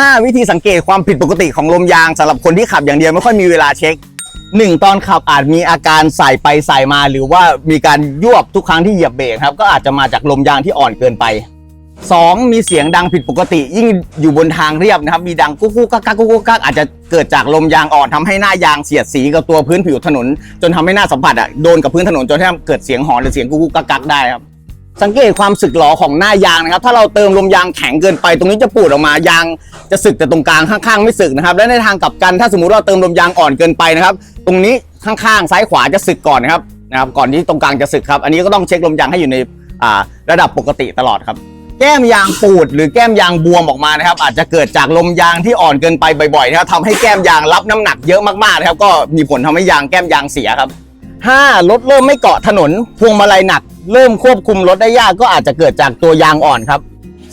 5 วิธีสังเกตความผิดปกติของลมยางสำหรับคนที่ขับอย่างเดียวไม่ค่อยมีเวลาเช็ค 1 ตอนขับอาจมีอาการใส่ไปใส่มา หรือว่ามีการยวบทุกครั้งที่เหยียบเบรกครับก็อาจจะมาจากลมยางที่อ่อนเกินไป 2 มีเสียงดังผิดปกติ ยิ่งอยู่บนทางเรียบนะครับมีดังกุ๊กกุ๊กกักกักกุ๊กกุ๊กกักอาจจะเกิดจากลมยางอ่อนทำให้หน้ายางเสียดสีกับตัวพื้นผิวถนน จนทำให้หน้าสัมผัสอะโดนกับพื้นถนนจนทำให้เกิดเสียงหอนหรือเสียงกุ๊กกุ๊กกักกักได้ครับ สังเกตความสึกหรอของหน้ายางนะครับ ถ้าเราเติมลมยางแข็งเกินไป ตรงนี้จะปูดออกมายางจะสึกแต่ตรงกลางข้างๆ ไม่สึกนะครับ และในทางกลับกันถ้าสมมุติเราเติมลมยางอ่อนเกินไปนะครับ ตรงนี้ข้างๆซ้ายขวาจะสึกก่อนนะครับนะครับ ก่อนที่ตรงกลางจะสึกครับ อันนี้ก็ต้องเช็คลมยางให้อยู่ในระดับปกติตลอดครับ แก้มยางปูดหรือแก้มยางบวมออกมานะครับ อาจจะเกิดจากลมยางที่อ่อนเกินไปบ่อยๆนะครับทำให้แก้มยางรับน้ำหนักเยอะมากๆนะครับ ก็มีผลทำให้ยางแก้มยางเสียครับ ห้ารถเริ่มไม่เกาะถนน พวงมาลัยหนัก เริ่มควบคุมรถได้ยากก็อาจจะเกิดจากตัวยางอ่อนครับ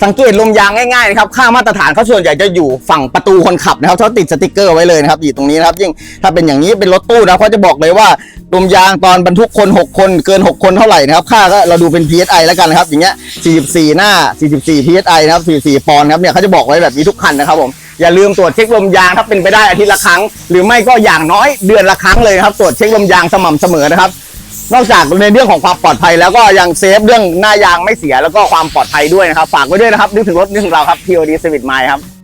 สังเกตลมยางง่ายๆนะครับค่ามาตรฐานเขาส่วนใหญ่จะอยู่ฝั่งประตูคนขับนะครับเขาติดสติกเกอร์ไว้เลยนะครับอยู่ตรงนี้นะครับยิ่งถ้าเป็นอย่างนี้เป็นรถตู้นะเขาจะบอกเลยว่าลมยางตอนบรรทุกคน 6 คนเกิน 6 คนเท่าไหร่นะครับค่าก็เราดูเป็น PSI แล้วกันนะครับอย่างเงี้ย44 หน้า 44 PSI นะครับ44ปอนด์ครับเนี่ยเขาจะบอกไว้แบบนี้ทุกคันนะครับผม อย่าลืมตรวจเช็คลมยางถ้าเป็นไปได้อาทิตย์ละครั้ง หรือไม่ก็อย่างน้อยเดือนละครั้งเลยนะครับตรวจเช็คลมยางสม่ำเสมอนะครับ นอกจากในเรื่องของความปลอดภัยแล้วก็ยังเซฟเรื่องหน้ายางไม่เสียแล้วก็ความปลอดภัยด้วยนะครับ ฝากไว้ด้วยนะครับนึกถึงรถนึกถึงเราครับ TOD Civic Mile ครับ